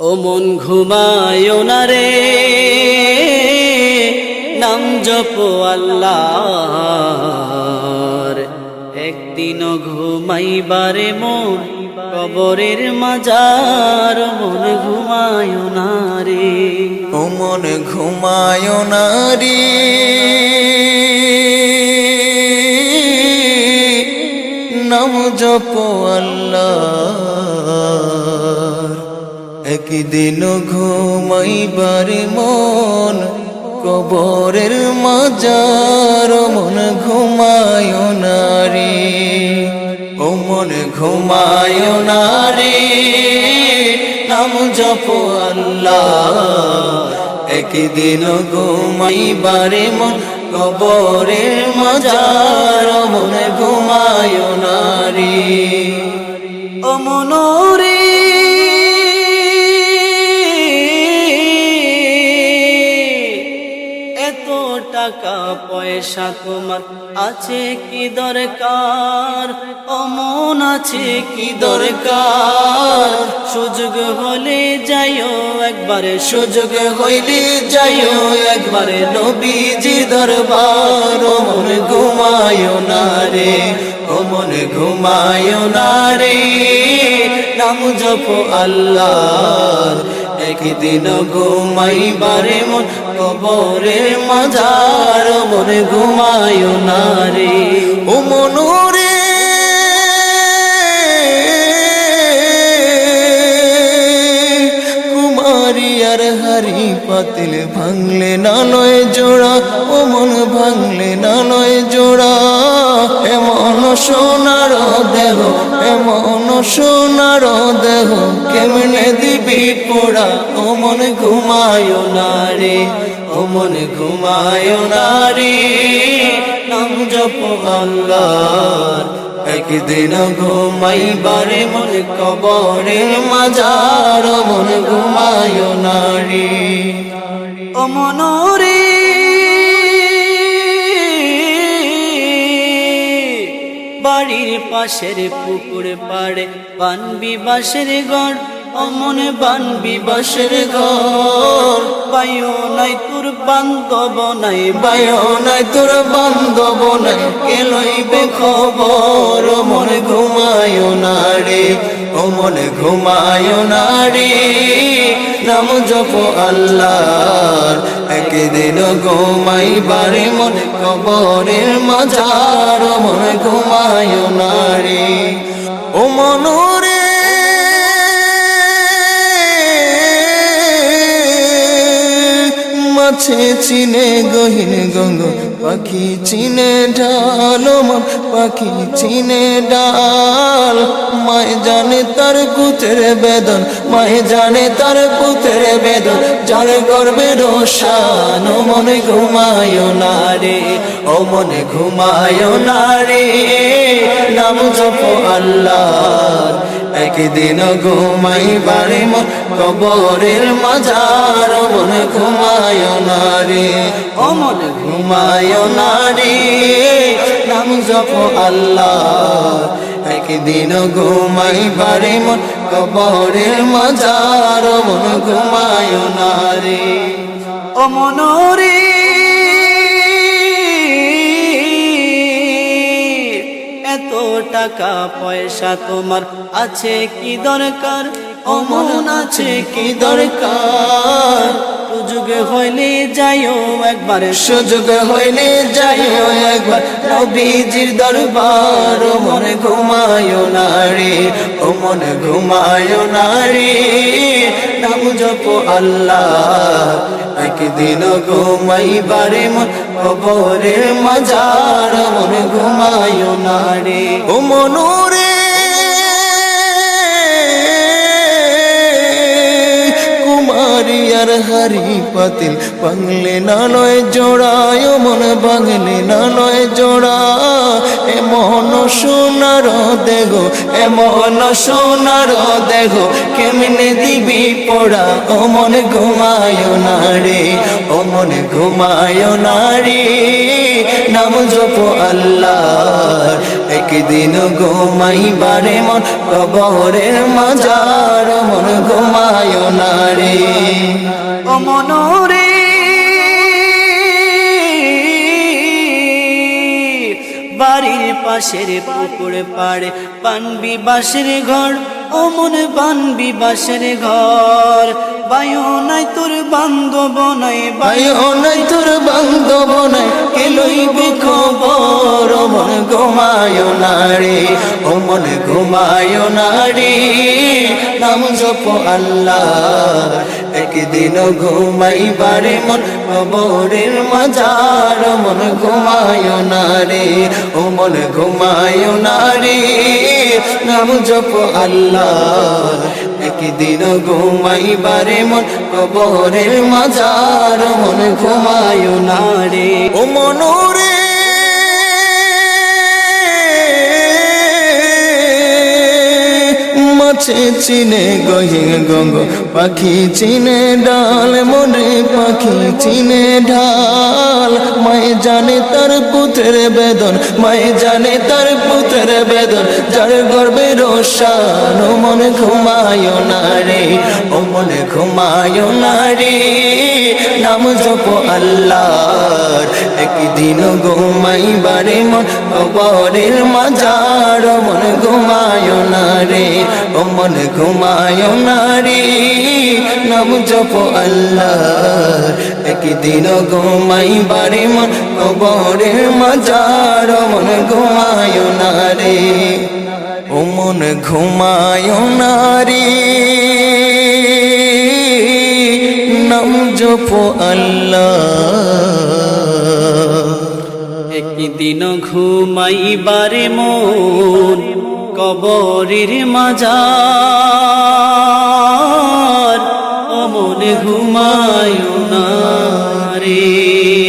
ও মন ঘুমায় না রে। নাম জপ আল্লাহর। একদিনও ঘুমাইবারে মন, কবরের মাজার। মন ঘুমায় না রে। ও মন ঘুমায় না রে। নাম জপ আল্লাহ। একদিন ঘুমাইবার মন, কবরের মাজার মন ঘুমায় না রে ও মন ঘুমায় না রে নাম জপ আল্লাহ। একদিন ঘুমাইবারে মন, কবরের মাজার মন ঘুমায় না রে ও মনোরে পয়সা তোমার আছে কি দরকার? অমন আছে কি দরকার? সুযোগ হলে যাইও একবারে, সুযোগ হইলে যাইও একবারে নবীজি দরবার। ও মন ঘুমায় না রে ও মন ঘুমায় না রে, নাম জপ আল্লাহ একদিন ঘুমাইবারে মন কবরে মাজার মনে মন ঘুমায় না ও মনোরে হারি পাতিল ভাঙলে না নয় জোড়া ও মন ভাঙলে না নয় জোড়া। এমন সোনার দেহ, এমন সোনার দেহ, কেমনে দিবি পোড়া? ও মন ঘুমায় না রে ও মন ঘুমায় না নাম জপ আল্লাহ একদিন ঘুমাইবারে মন কবরে মাজার, মন ঘুমায় নারী। ও মনোরে। বাড়ির পাশের পুকুর পাড়ে পানবি বাসের ঘর অমন বানবি বাসের ঘর। পাইও নাই তোর বান্ধব, নাই বায়ো নাই তোর বান্ধব, নাই কে লইবে খবর? ও মন ঘুমায় নারী ও মন ঘুমায় নারী নাম জপ আল্লাহ একদিন ঘুমাইবারে মন কবরের মাজার মন ঘুমায় নারী মাছে চিনে গহিন গঙ্গ, পাখি চিনে ও মন পাখি চিনে ডাল। মায় জানে তার পুতের বেদন, মায় জানে তার পুতের বেদন, যার গর্বে রোশান, ও মনে ঘুমায় না রে, ও মনে ঘুমায় না রে। নাম জপ আল্লাহ। একদিন ঘুমাই বারে মন কবরের মাজার মন ঘুমায় না রে। ও মন ঘুমায় না রে। নাম জপ আল্লাহ। একদিন ঘুমাই বারে মন কবরের মাজার মন ঘুমায় না রে। টাকা পয়সা তোমার আছে কি দরকার? অমন আছে কি দরকার? সুযোগ হইলে যাইও একবারে, সুযোগ হইলে যাইও একবার। নবীজির দরবার, ও মনে ঘুমায় নারী ও মনে ঘুমায় নারী নাম জপ আল্লাহ একদিন ঘুমাইবারে কবরের মাজার মনে ঘুমায় নারী ও মনুরে পাতিল বাংলে না লয় জোড়ায় মন বাংলে না লয় জোড়া। এমন সোনার দেহ এমন সোনার দেহ, কেমনে দিবি পড়া? ও মন ঘুমায় না রে, ও মন ঘুমায় না নাম জপ আল্লাহ, একদিন ঘুমাইবারে মন, কবরের মাজার মন ঘুমায় না ও মনোরে বাড়ির পাশের পুকুর পাড়ে পানবি বাসের ঘর ও মনে বানবি বাসের ঘর। বায়ু নাই তোর বান্ধব নাই বায়ু নাই তোর বান্ধব নাই কে লইবে খবর? ও মন ঘুমায় না রে ও মন ঘুমায় না রে। নাম জপ আল্লাহ একদিন ঘুমাইবারে মন কবরের মাজার, মন ঘুমায় না ও মন ঘুমায় না নাম জপ আল্লাহ, একদিন ঘুমাইবারে মন কবরের মাজার, মন ঘুমায় না রে। ও মনোরে মাছে চিনে গহিন গঙ্গ, পাখি চিনে ডাল, মনে পাখি চিনে ঢাল। মায়ে জানে তার পুত্রের বেদন মায়ে জানে তার পুত্রের বেদন, যার গর্বে রোশান মনে ঘুমায় না ও মনে ঘুমায় না নাম জপ আল্লাহর একদিন ঘুমাইবারে মন কবরের মাজার, মন ঘুমায় না রে, ও মন ঘুমায় না রে। নাম জপ আল্লাহর একদিন ঘুমাইবারে মন কবরের মাজার, মন ঘুমায় না রে। ও মন ঘুমায় না রে। নাম জপ আল্লাহ একদিন ঘুমাইবারে মন কবরের মাজার অমন ঘুমায় না রে।